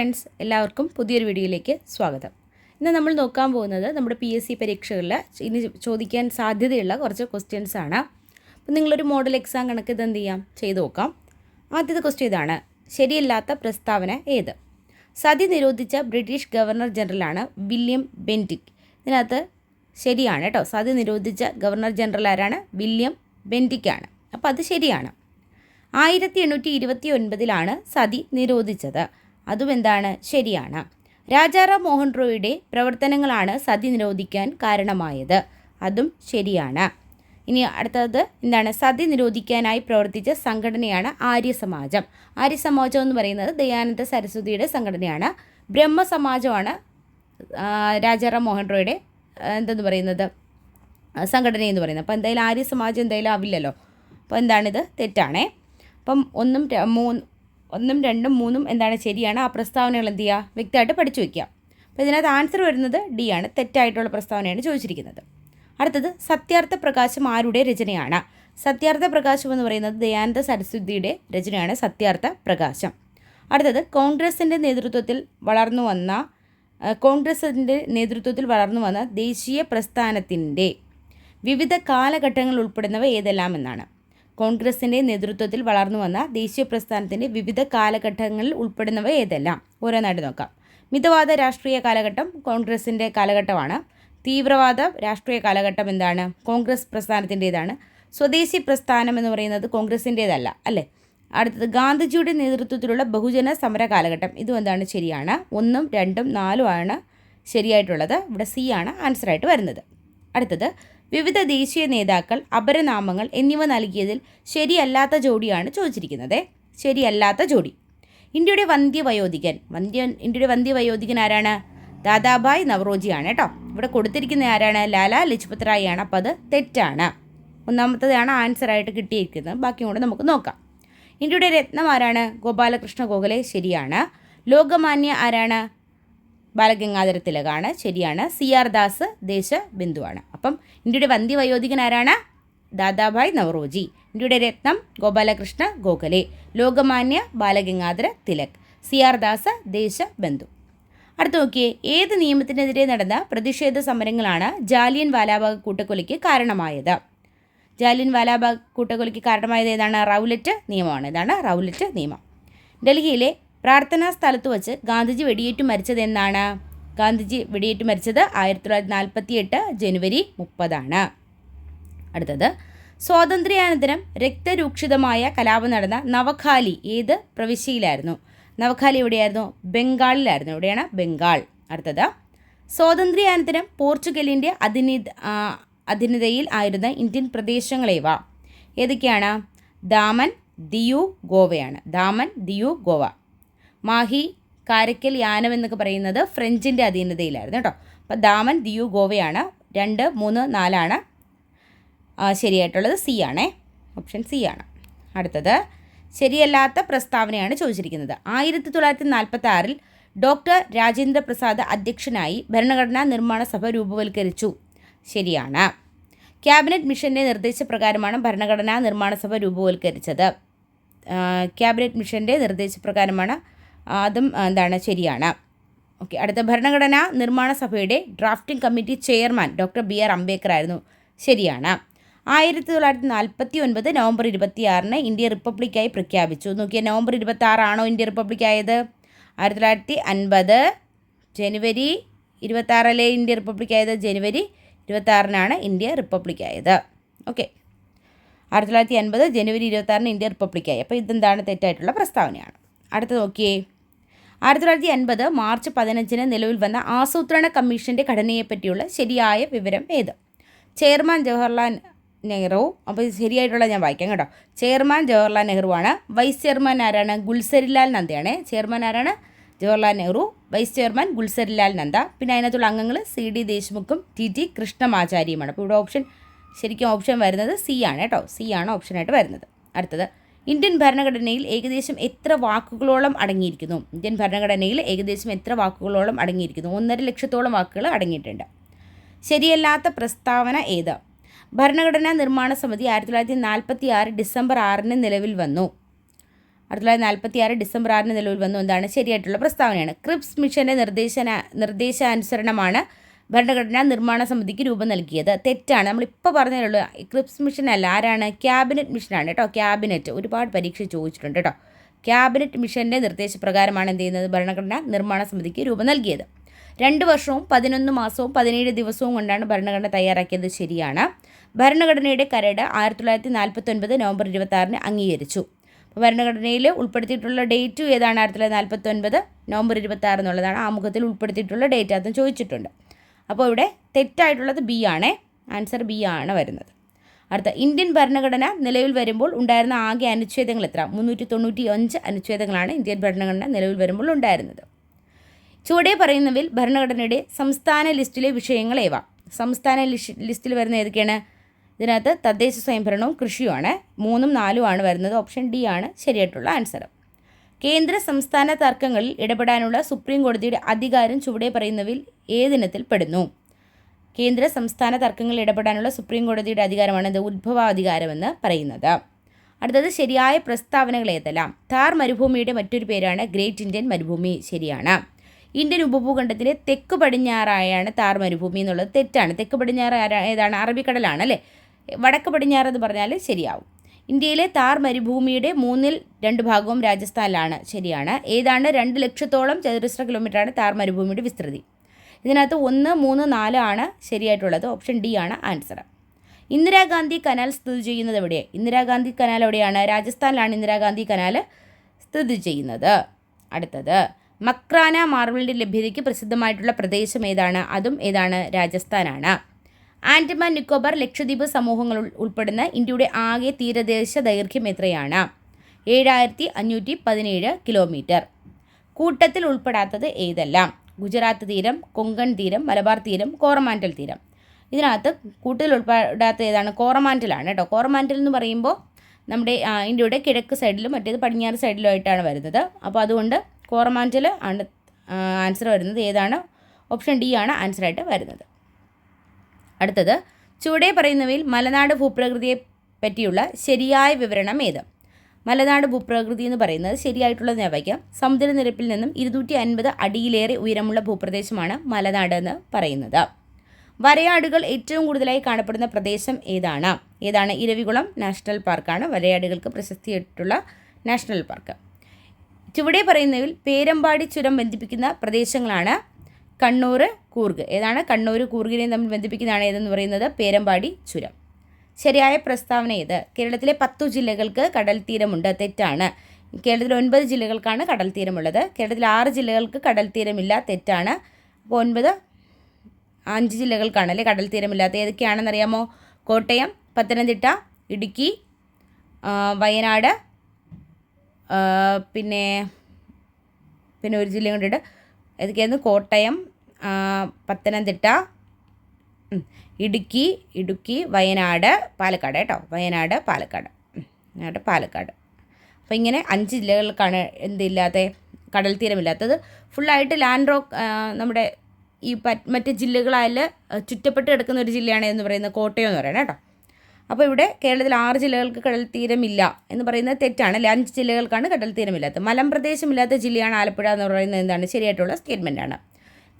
Friends എല്ലാവർക്കും പുതിയൊരു വീഡിയോയിലേക്ക് സ്വാഗതം. ഇന്ന് നമ്മൾ നോക്കാൻ പോകുന്നത് നമ്മുടെ പി എസ് സി പരീക്ഷകളിൽ ഇനി ചോദിക്കാൻ സാധ്യതയുള്ള കുറച്ച് ക്വസ്റ്റ്യൻസ് ആണ്. അപ്പോൾ നിങ്ങളൊരു മോഡൽ എക്സാം കണക്ക് ഇത് എന്ത് ചെയ്യാം? ചെയ്ത് നോക്കാം. ആദ്യത്തെ ക്വസ്റ്റ്യൻ ഇതാണ് ശരിയല്ലാത്ത പ്രസ്താവന ഏത്? സതി നിരോധിച്ച ബ്രിട്ടീഷ് ഗവർണർ ജനറലാണ് വില്യം ബെന്റിക് ഇതിനകത്ത് ശരിയാണ് കേട്ടോ സതി നിരോധിച്ച ഗവർണർ ജനറൽ ആരാണ്? വില്യം ബെന്റിക്കാണ് അപ്പോൾ അത് ശരിയാണ്. ആയിരത്തി എണ്ണൂറ്റി ഇരുപത്തി ഒൻപതിലാണ് സതി നിരോധിച്ചത്. അതും എന്താണ് ശരിയാണ്. രാജാറാം മോഹൻ റോയിയുടെ പ്രവർത്തനങ്ങളാണ് സതി നിരോധിക്കാൻ കാരണമായത്. അതും ശരിയാണ്. ഇനി അടുത്തത് എന്താണ്? സതി നിരോധിക്കാനായി പ്രവർത്തിച്ച സംഘടനയാണ് ആര്യസമാജം. ആര്യസമാജം എന്ന് പറയുന്നത് ദയാനന്ദ സരസ്വതിയുടെ സംഘടനയാണ്. ബ്രഹ്മസമാജമാണ് രാജാറാം മോഹൻ റോയുടെ എന്തെന്ന് പറയുന്നത്? സംഘടന എന്ന് പറയുന്നത്. അപ്പോൾ എന്തായാലും ആര്യ സമാജം എന്തായാലും ആവില്ലല്ലോ. അപ്പോൾ എന്താണിത്? തെറ്റാണേ. അപ്പം ഒന്നും മൂന്ന് ഒന്നും രണ്ടും മൂന്നും എന്താണ് ശരിയാണ്? ആ പ്രസ്താവനകൾ എന്ത് ചെയ്യുക വ്യക്തമായിട്ട് പഠിച്ചു വയ്ക്കുക അപ്പോൾ ഇതിനകത്ത് ആൻസർ വരുന്നത് ഡി ആണ്. തെറ്റായിട്ടുള്ള പ്രസ്താവനയാണ് ചോദിച്ചിരിക്കുന്നത്. അടുത്തത് സത്യാർത്ഥ പ്രകാശം ആരുടെ രചനയാണ്? സത്യാർത്ഥ പ്രകാശം എന്ന് പറയുന്നത് ദയാനന്ദ സരസ്വതിയുടെ രചനയാണ് സത്യാർത്ഥ പ്രകാശം. അടുത്തത് കോൺഗ്രസിന്റെ നേതൃത്വത്തിൽ വളർന്നു വന്ന കോൺഗ്രസിന്റെ നേതൃത്വത്തിൽ വളർന്നു വന്ന ദേശീയ പ്രസ്ഥാനത്തിന്റെ വിവിധ കാലഘട്ടങ്ങൾ ഉൾപ്പെടുന്നവ ഏതെല്ലാം എന്നാണ് കോൺഗ്രസിന്റെ നേതൃത്വത്തിൽ വളർന്നു വന്ന ദേശീയ പ്രസ്ഥാനത്തിന്റെ വിവിധ കാലഘട്ടങ്ങളിൽ ഉൾപ്പെടുന്നവ ഏതെല്ലാം? ഓരോന്നായിട്ട് നോക്കാം. മിതവാദ രാഷ്ട്രീയ കാലഘട്ടം കോൺഗ്രസിന്റെ കാലഘട്ടമാണ്. തീവ്രവാദ രാഷ്ട്രീയ കാലഘട്ടം എന്താണ്? കോൺഗ്രസ് പ്രസ്ഥാനത്തിന്റേതാണ് സ്വദേശി പ്രസ്ഥാനം എന്ന് പറയുന്നത് കോൺഗ്രസിന്റേതല്ല അല്ലേ? അടുത്തത് ഗാന്ധിജിയുടെ നേതൃത്വത്തിലുള്ള ബഹുജന സമര കാലഘട്ടം. ഇതും എന്താണ്? ശരിയാണ്. ഒന്നും രണ്ടും നാലും ആണ് ശരിയായിട്ടുള്ളത്. ഇവിടെ സി ആണ് ആൻസറായിട്ട് വരുന്നത്. അടുത്തത് വിവിധ ദേശീയ നേതാക്കൾ അപരനാമങ്ങൾ എന്നിവ നൽകിയതിൽ ശരിയല്ലാത്ത ജോഡിയാണ് ചോദിച്ചിരിക്കുന്നത്. ശരിയല്ലാത്ത ജോഡി. ഇന്ത്യയുടെ വന്ധ്യവയോധികൻ. വന്ധ്യ ഇന്ത്യയുടെ വന്ധ്യവയോധികൻ ആരാണ്? ദാദാഭായ് നവറോജിയാണ് കേട്ടോ. ഇവിടെ കൊടുത്തിരിക്കുന്ന ആരാണ്? ലാല ലജ്പത് റായിയാണ് അപ്പോൾ അത് തെറ്റാണ്. ഒന്നാമത്തതാണ് ആൻസറായിട്ട് കിട്ടിയിരിക്കുന്നത്. ബാക്കി കൂടെ നമുക്ക് നോക്കാം. ഇന്ത്യയുടെ രത്നം ആരാണ്? ഗോപാലകൃഷ്ണ ഗോഖലെ. ശരിയാണ്. ലോകമാന്യ ആരാണ്? ബാലഗംഗാധര തിലകാണ്. ശരിയാണ്. സി ആർ ദാസ് ദേശബിന്ദുവാണ്. അപ്പം ഇന്ത്യയുടെ വന്ധ്യ വയോധികൻ ആരാണ്? ദാദാഭായ് നവറോജി. ഇന്ത്യയുടെ രത്നം Gopalakrishna Gokhale. Lokmanya Balagangadhara Tilak. C R Das Deshbandhu. അടുത്ത നോക്കിയേ ഏത് നിയമത്തിനെതിരെ നടന്ന പ്രതിഷേധ സമരങ്ങളാണ് ജാലിയൻ വാലാബാഗ് കൂട്ടക്കൊലയ്ക്ക് കാരണമായത്? ജാലിയൻ വാലാബാഗ് കൂട്ടക്കൊലയ്ക്ക് കാരണമായത് ഏതാണ്? റൗലറ്റ് നിയമമാണ്. ഇതാണ് റൗലറ്റ് നിയമം. ഡൽഹിയിലെ പ്രാർത്ഥനാ സ്ഥലത്ത് വച്ച് ഗാന്ധിജി വെടിയേറ്റു മരിച്ചത് എന്നാണ്. ഗാന്ധിജി വെടിയേറ്റ് മരിച്ചത് ആയിരത്തി തൊള്ളായിരത്തി നാൽപ്പത്തി എട്ട് ജനുവരി മുപ്പതാണ്. അടുത്തത് സ്വാതന്ത്ര്യാനന്തരം രക്തരൂക്ഷിതമായ കലാപം നടന്ന നവഖാലി ഏത് പ്രവിശ്യയിലായിരുന്നു? നവഖാലി എവിടെയായിരുന്നു? ബംഗാളിലായിരുന്നു. എവിടെയാണ്? ബംഗാൾ. അടുത്തത് സ്വാതന്ത്ര്യാനന്തരം പോർച്ചുഗലിന്റെ അധിനി അധീനതയിൽ ആയിരുന്ന ഇന്ത്യൻ പ്രദേശങ്ങളേവ ഏതൊക്കെയാണ്? ദാമൻ ദിയു ഗോവയാണ് ദാമൻ ദിയു ഗോവ മാഹി കാരക്കൽ യാനം എന്നൊക്കെ പറയുന്നത് ഫ്രഞ്ചിന്റെ അധീനതയിലായിരുന്നു കേട്ടോ. അപ്പോൾ ദാമൻ ദിയു ഗോവയാണ്. രണ്ട് മൂന്ന് നാലാണ്. ശരിയായിട്ടുള്ളത് സി ആണേ. ഓപ്ഷൻ സി ആണ്. അടുത്തത് ശരിയല്ലാത്ത പ്രസ്താവനയാണ് ചോദിച്ചിരിക്കുന്നത്. ആയിരത്തി തൊള്ളായിരത്തി നാൽപ്പത്തി ആറിൽ ഡോക്ടർ രാജേന്ദ്ര പ്രസാദ് അധ്യക്ഷനായി ഭരണഘടനാ നിർമ്മാണ സഭ രൂപവൽക്കരിച്ചു. ശരിയാണ്. ക്യാബിനറ്റ് മിഷന്റെ നിർദ്ദേശപ്രകാരമാണ് ഭരണഘടനാ നിർമ്മാണ സഭ രൂപവൽക്കരിച്ചത്. ക്യാബിനറ്റ് മിഷന്റെ നിർദ്ദേശപ്രകാരമാണ് അതും എന്താണ് ശരിയാണ്. ഓക്കെ അടുത്ത ഭരണഘടനാ നിർമ്മാണ സഭയുടെ drafting committee chairman doctor B R Ambedkar ആയിരുന്നു ശരിയാണ്. ആയിരത്തി തൊള്ളായിരത്തി നാൽപ്പത്തി ഒൻപത് നവംബർ ഇരുപത്തി ആറിന് ഇന്ത്യ റിപ്പബ്ലിക്കായി പ്രഖ്യാപിച്ചു. നോക്കിയാൽ നവംബർ ഇരുപത്തി ആറാണോ ഇന്ത്യ റിപ്പബ്ലിക് ആയത് ആയിരത്തി തൊള്ളായിരത്തി അൻപത് ജനുവരി ഇരുപത്തി ആറിലെ ഇന്ത്യ റിപ്പബ്ലിക് ആയത് ജനുവരി ഇരുപത്തി ആറിനാണ് ഇന്ത്യ റിപ്പബ്ലിക് ആയത് ഓക്കെ. ആയിരത്തി തൊള്ളായിരത്തി അൻപത് ജനുവരി ഇരുപത്തി ആറിന് ഇന്ത്യ റിപ്പബ്ലിക്കായി. അപ്പോൾ ഇതെന്താണ് തെറ്റായിട്ടുള്ള പ്രസ്താവനയാണ്. അടുത്ത നോക്കിയേ. ആയിരത്തി തൊള്ളായിരത്തി അൻപത് മാർച്ച് പതിനഞ്ചിന് നിലവിൽ വന്ന ആസൂത്രണ കമ്മീഷന്റെ ഘടനയെപ്പറ്റിയുള്ള ശരിയായ വിവരം ഏത്? ചെയർമാൻ ജവഹർലാൽ നെഹ്റു. അപ്പോൾ ശരിയായിട്ടുള്ള ഞാൻ വായിക്കാം കേട്ടോ. ചെയർമാൻ ജവഹർലാൽ നെഹ്റു ആണ് വൈസ് ചെയർമാൻ ആരാണ്? ഗുൽസരിലാൽ നന്ദയാണ്. ചെയർമാൻ ആരാണ്? Jawaharlal Nehru. Vice chairman Gulzarilal Nanda. പിന്നെ അതിനകത്തുള്ള അംഗങ്ങൾ സി ഡി ദേശ്മുഖും ടി ടി കൃഷ്ണമാചാര്യമാണ്. അപ്പോൾ ഇവിടെ ഓപ്ഷൻ ശരിക്കും ഓപ്ഷൻ വരുന്നത് സി ആണ് കേട്ടോ. സി ആണ് ഓപ്ഷനായിട്ട് വരുന്നത്. അടുത്തത്. ഇന്ത്യൻ ഭരണഘടനയിൽ ഏകദേശം എത്ര വാക്കുകളോളം അടങ്ങിയിരിക്കുന്നു? ഇന്ത്യൻ ഭരണഘടനയിൽ ഏകദേശം എത്ര വാക്കുകളോളം അടങ്ങിയിരിക്കുന്നു? ഒന്നര ലക്ഷത്തോളം വാക്കുകൾ അടങ്ങിയിട്ടുണ്ട്. ശരിയല്ലാത്ത പ്രസ്താവന ഏത്? ഭരണഘടനാ നിർമ്മാണ സമിതി ആയിരത്തി തൊള്ളായിരത്തി നാൽപ്പത്തി ആറ് ഡിസംബർ ആറിന് നിലവിൽ വന്നു. ആയിരത്തി തൊള്ളായിരത്തി നാൽപ്പത്തി ആറ് ഡിസംബർ ആറിന് നിലവിൽ വന്നു. എന്താണ് ശരിയായിട്ടുള്ള പ്രസ്താവനയാണ്? ക്രിപ്സ് മിഷന്റെ നിർദ്ദേശന നിർദ്ദേശാനുസരണമാണ് ഭരണഘടനാ നിർമ്മാണ സമിതിക്ക് രൂപം നൽകിയത്. തെറ്റാണ്. നമ്മളിപ്പോൾ പറഞ്ഞതേ ക്രിപ്സ് മിഷൻ അല്ല. ആരാണ്? ക്യാബിനറ്റ് മിഷനാണ് കേട്ടോ. ക്യാബിനറ്റ്. ഒരുപാട് പരീക്ഷ ചോദിച്ചിട്ടുണ്ട് കേട്ടോ. ക്യാബിനറ്റ് മിഷന്റെ നിർദ്ദേശപ്രകാരമാണ് എന്ത് ചെയ്യുന്നത്? ഭരണഘടനാ നിർമ്മാണ സമിതിക്ക് രൂപം നൽകിയത്. രണ്ട് വർഷവും പതിനൊന്ന് മാസവും പതിനേഴ് ദിവസവും കൊണ്ടാണ് ഭരണഘടന തയ്യാറാക്കിയത് ശരിയാണ്. ഭരണഘടനയുടെ കരട് ആയിരത്തി തൊള്ളായിരത്തി നാൽപ്പത്തി ഒൻപത് നവംബർ ഇരുപത്തി അംഗീകരിച്ചു. ഭരണഘടനയിൽ ഉൾപ്പെടുത്തിയിട്ടുള്ള ഡേറ്റും ഏതാണ്? ആയിരത്തി തൊള്ളായിരത്തി നാൽപ്പത്തി ഒൻപത് നവംബർ ഇരുപത്തി ആറ് എന്നുള്ളതാണ് ആമുഖത്തിൽ ഉൾപ്പെടുത്തിയിട്ടുള്ള ഡേറ്റ്. അതും ചോദിച്ചിട്ടുണ്ട്. അപ്പോൾ ഇവിടെ തെറ്റായിട്ടുള്ളത് ബി ആണ്. ആൻസർ ബി ആണ് വരുന്നത്. അടുത്ത ഇന്ത്യൻ ഭരണഘടന നിലവിൽ വരുമ്പോൾ ഉണ്ടായിരുന്ന ആകെ അനുച്ഛേദങ്ങൾ എത്ര? മുന്നൂറ്റി തൊണ്ണൂറ്റി അഞ്ച് അനുച്ഛേദങ്ങളാണ് ഇന്ത്യൻ ഭരണഘടന നിലവിൽ വരുമ്പോൾ ഉണ്ടായിരുന്നത്. ചുവടെ പറയുന്നവയിൽ ഭരണഘടനയുടെ സംസ്ഥാന ലിസ്റ്റിലെ വിഷയങ്ങൾ ഏവ? സംസ്ഥാന ലിസ്റ്റിൽ വരുന്ന ഏതൊക്കെയാണ്? ഇതിനകത്ത് തദ്ദേശ സ്വയംഭരണവും കൃഷിയുമാണ്. മൂന്നും നാലും ആണ് വരുന്നത്. ഓപ്ഷൻ ഡി ആണ്. ശരിയായിട്ടുള്ള ആൻസർ. കേന്ദ്ര സംസ്ഥാന തർക്കങ്ങളിൽ ഇടപെടാനുള്ള സുപ്രീം കോടതിയുടെ അധികാരം ചുവടെ പറയുന്നവയിൽ ഏതിനത്തിൽ പെടുന്നു. കേന്ദ്ര സംസ്ഥാന തർക്കങ്ങളിൽ ഇടപെടാനുള്ള സുപ്രീം കോടതിയുടെ അധികാരമാണ് ഇത് ഉത്ഭവാധികാരമെന്ന് പറയുന്നത്. അടുത്തത് ശരിയായ പ്രസ്താവനകൾ ഏതെല്ലാം? താർ മരുഭൂമിയുടെ മറ്റൊരു പേരാണ് ഗ്രേറ്റ് ഇന്ത്യൻ മരുഭൂമി. ശരിയാണ്. ഇന്ത്യൻ ഉപഭൂഖണ്ഡത്തിലെ തെക്ക് പടിഞ്ഞാറായാണ് താർ മരുഭൂമി എന്നുള്ളത് തെറ്റാണ്. തെക്ക് പടിഞ്ഞാറ് ഏതാണ്? അറബിക്കടലാണ് അല്ലേ? വടക്ക് പടിഞ്ഞാറ് എന്ന് പറഞ്ഞാൽ ശരിയാവും. ഇന്ത്യയിലെ താർ മരുഭൂമിയുടെ മൂന്നിൽ രണ്ട് ഭാഗവും രാജസ്ഥാനിലാണ്. ശരിയാണ്. ഏതാണ്ട് രണ്ട് ലക്ഷത്തോളം ചതുരശ്ര കിലോമീറ്ററാണ് താർ മരുഭൂമിയുടെ വിസ്തൃതി. ഇതിനകത്ത് ഒന്ന് മൂന്ന് നാല് ആണ് ശരിയായിട്ടുള്ളത്. ഓപ്ഷൻ ഡി ആണ് ആൻസർ. ഇന്ദിരാഗാന്ധി കനാൽ സ്ഥിതി ചെയ്യുന്നത് എവിടെ? ഇന്ദിരാഗാന്ധി കനാൽ എവിടെയാണ്? രാജസ്ഥാനിലാണ് ഇന്ദിരാഗാന്ധി കനാൽ സ്ഥിതി ചെയ്യുന്നത്. അടുത്തത്. മക്രാന മാർബിളിന്റെ ലഭ്യതയ്ക്ക് പ്രസിദ്ധമായിട്ടുള്ള പ്രദേശം ഏതാണ്? അതും ഏതാണ്? രാജസ്ഥാനാണ്. ആൻഡമാൻ നിക്കോബാർ ലക്ഷദ്വീപ് സമൂഹങ്ങൾ ഉൾപ്പെടുന്ന ഇന്ത്യയുടെ ആകെ തീരദേശ ദൈർഘ്യം എത്രയാണ്? ഏഴായിരത്തി അഞ്ഞൂറ്റി പതിനേഴ് കിലോമീറ്റർ. കൂട്ടത്തിൽ ഉൾപ്പെടാത്തത് ഏതെല്ലാം? ഗുജറാത്ത് തീരം കൊങ്കൺ തീരം മലബാർ തീരം കോറമാൻഡൽ തീരം. ഇതിനകത്ത് കൂട്ടത്തിൽ ഉൾപ്പെടാത്ത ഏതാണ്? കോറമാൻഡലാണ് കേട്ടോ കോറമാൻഡൽ എന്ന് പറയുമ്പോൾ നമ്മുടെ ഇന്ത്യയുടെ കിഴക്ക് സൈഡിലും മറ്റേത് പടിഞ്ഞാറ് സൈഡിലും ആയിട്ടാണ് വരുന്നത്. അപ്പോൾ അതുകൊണ്ട് കോറമാൻഡൽ ആണ് ആൻസർ വരുന്നത്. ഏതാണ്? ഓപ്ഷൻ ഡി ആണ് ആൻസറായിട്ട് വരുന്നത്. അടുത്തത് ചുവടെ പറയുന്നവയിൽ മലനാട് ഭൂപ്രകൃതിയെ പറ്റിയുള്ള ശരിയായ വിവരണം ഏത്? മലനാട് ഭൂപ്രകൃതി എന്ന് പറയുന്നത് ശരിയായിട്ടുള്ളത് ഞാൻ സമുദ്രനിരപ്പിൽ നിന്നും ഇരുന്നൂറ്റി അൻപത് അടിയിലേറെ ഉയരമുള്ള ഭൂപ്രദേശമാണ് മലനാട് എന്ന് പറയുന്നത്. വരയാടുകൾ ഏറ്റവും കൂടുതലായി കാണപ്പെടുന്ന പ്രദേശം ഏതാണ്? ഏതാണ്? ഇരവികുളം നാഷണൽ പാർക്കാണ്. വരയാടുകൾക്ക് പ്രശസ്തിയായിട്ടുള്ള നാഷണൽ പാർക്ക്. ചുവടെ പറയുന്നതിൽ പേരമ്പാടി ചുരം ബന്ധിപ്പിക്കുന്ന പ്രദേശങ്ങളാണ് കണ്ണൂർ കൂർഗ്. ഏതാണ്? കണ്ണൂർ കൂർഗിനെ തമ്മിൽ ബന്ധിപ്പിക്കുന്നതാണ് ഏതെന്ന് പറയുന്നത്? പേരമ്പാടി ചുരം. ശരിയായ പ്രസ്താവന ഇത് കേരളത്തിലെ പത്തു ജില്ലകൾക്ക് കടൽ തീരമുണ്ട്. തെറ്റാണ്. കേരളത്തിലെ ഒൻപത് ജില്ലകൾക്കാണ് കടൽ തീരമുള്ളത്. കേരളത്തിലെ ആറ് ജില്ലകൾക്ക് കടൽ തീരമില്ല. തെറ്റാണ്. അപ്പോൾ ഒൻപത് അഞ്ച് ജില്ലകൾക്കാണ് അല്ലേ കടൽ തീരമില്ലാത്ത ഏതൊക്കെയാണെന്നറിയാമോ? കോട്ടയം പത്തനംതിട്ട ഇടുക്കി വയനാട് പിന്നെ പിന്നെ ഒരു ജില്ല കൊണ്ടിട്ട് ഏതൊക്കെയായിരുന്നു? കോട്ടയം പത്തനംതിട്ട ഇടുക്കി ഇടുക്കി വയനാട് പാലക്കാട് കേട്ടോ. വയനാട് പാലക്കാട്. വയനാട് പാലക്കാട്. അപ്പോൾ ഇങ്ങനെ അഞ്ച് ജില്ലകൾക്കാണ് എന്തില്ലാത്ത കടൽ തീരമില്ലാത്തത്. ഫുള്ളായിട്ട് ലാൻഡ് റോക്ക് നമ്മുടെ ഈ മറ്റ് ജില്ലകളാൽ ചുറ്റപ്പെട്ട് കിടക്കുന്ന ഒരു ജില്ലയാണ് എന്ന് പറയുന്നത് കോട്ടയം എന്ന് പറയുന്നത് കേട്ടോ. അപ്പോൾ ഇവിടെ കേരളത്തിൽ ആറ് ജില്ലകൾക്ക് കടൽ തീരമില്ല എന്ന് പറയുന്നത് തെറ്റാണ്. അഞ്ച് ജില്ലകൾക്കാണ് കടൽ തീരമില്ലാത്തത്. മലമ്പ്രദേശമില്ലാത്ത ജില്ലയാണ് ആലപ്പുഴ എന്ന് പറയുന്നത് എന്താണ്? ശരിയായിട്ടുള്ള സ്റ്റേറ്റ്മെന്റാണ്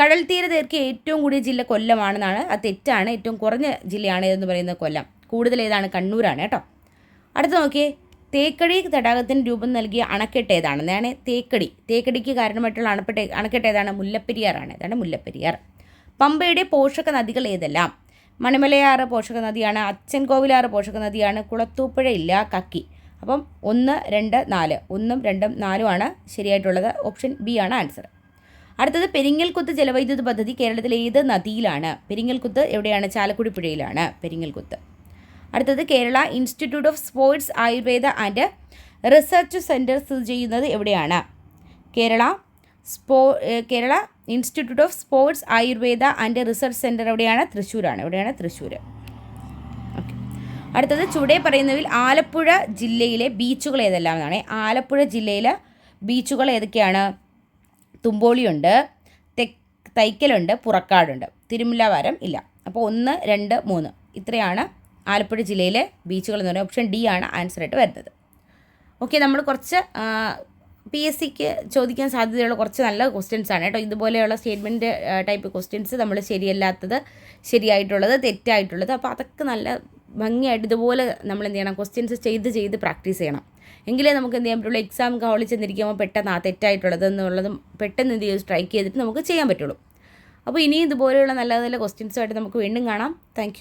കടൽ തീര ദൈർഘ്യം ഏറ്റവും കൂടിയ ജില്ല കൊല്ലമാണെന്നാണ് അത് തെറ്റാണ്. ഏറ്റവും കുറഞ്ഞ ജില്ലയാണ് എന്ന് പറയുന്നത് കൊല്ലം. കൂടുതൽ ഏതാണ്? കണ്ണൂരാണ് കേട്ടോ. അടുത്ത നോക്കിയേ. തേക്കടി തടാകത്തിന് രൂപം നൽകിയ അണക്കെട്ട് ഏതാണ്? അതാണ് തേക്കടി. തേക്കടിക്ക് കാരണമായിട്ടുള്ള അണപ്പെട്ട അണക്കെട്ട് ഏതാണ്? മുല്ലപ്പെരിയാറാണ്. ഏതാണ് മുല്ലപ്പെരിയാർ. പമ്പയുടെ പോഷക നദികൾ ഏതെല്ലാം? മണിമലയാറ് പോഷക നദിയാണ് അച്ഛൻകോവിലാറ് പോഷക നദിയാണ് കുളത്തൂപ്പുഴ ഇല്ല കക്കി. അപ്പം ഒന്ന് രണ്ട് നാല്. ഒന്നും രണ്ടും നാലുമാണ് ശരിയായിട്ടുള്ളത്. ഓപ്ഷൻ ബി ആണ് ആൻസർ. അടുത്തത് പെരിങ്ങൽകുത്ത് ജലവൈദ്യുത പദ്ധതി കേരളത്തിലെ ഏത് നദിയിലാണ്? പെരിങ്ങൽകുത്ത് എവിടെയാണ്? ചാലക്കുടി പുഴയിലാണ് പെരിങ്ങൽകുത്ത് അടുത്തത് Kerala institute of sports Ayurveda and research centre സ്ഥിതി ചെയ്യുന്നത് എവിടെയാണ്? Kerala സ്പോ Kerala institute of sports Ayurveda and research centre എവിടെയാണ്? തൃശ്ശൂരാണ്. എവിടെയാണ്? തൃശ്ശൂർ അടുത്തത് ചുവടെ പറയുന്നതിൽ ആലപ്പുഴ ജില്ലയിലെ ബീച്ചുകൾ ഏതെല്ലാം എന്നാണ് ആലപ്പുഴ ജില്ലയിലെ ബീച്ചുകൾ ഏതൊക്കെയാണ്? തുമ്പോളിയുണ്ട് തൈക്കലുണ്ട് പുറക്കാടുണ്ട്. തിരുമുല്ലവാരം ഇല്ല. അപ്പോൾ ഒന്ന് രണ്ട് മൂന്ന്. ഇത്രയാണ് ആലപ്പുഴ ജില്ലയിലെ ബീച്ചുകൾ എന്ന് പറയുന്നത്. ഓപ്ഷൻ ഡി ആണ് ആൻസർ ആയിട്ട് വരുന്നത്. ഓക്കെ നമ്മൾ കുറച്ച് പി എസ് സിക്ക് ചോദിക്കാൻ സാധ്യതയുള്ള കുറച്ച് നല്ല ക്വസ്റ്റ്യൻസ് ആണ് കേട്ടോ. ഇതുപോലെയുള്ള സ്റ്റേറ്റ്മെന്റ് ടൈപ്പ് ക്വസ്റ്റ്യൻസ് നമ്മൾ ശരിയല്ലാത്തത് ശരിയായിട്ടുള്ളത് തെറ്റായിട്ടുള്ളത്. അപ്പോൾ അതൊക്കെ നല്ല ഭംഗിയായിട്ട് ഇതുപോലെ നമ്മൾ എന്ത് ചെയ്യണം? ക്വസ്റ്റ്യൻസ് ചെയ്ത് ചെയ്ത് പ്രാക്ടീസ് ചെയ്യണം. എങ്കിലേ നമുക്ക് എന്ത് ചെയ്യാൻ പറ്റുള്ളൂ? എക്സാം ഹോളിൽ ചെന്നിരിക്കുമ്പോൾ പെട്ടെന്ന് ആ തെറ്റായിട്ടുള്ളത് എന്നുള്ളതും പെട്ടെന്ന് എന്ത് ചെയ്യും സ്ട്രൈക്ക് ചെയ്തിട്ട് നമുക്ക് ചെയ്യാൻ പറ്റുള്ളൂ. അപ്പോൾ ഇനിയും ഇതുപോലെയുള്ള നല്ല നല്ല ക്വസ്റ്റ്യൻസുമായിട്ട് നമുക്ക് വീണ്ടും കാണാം. താങ്ക്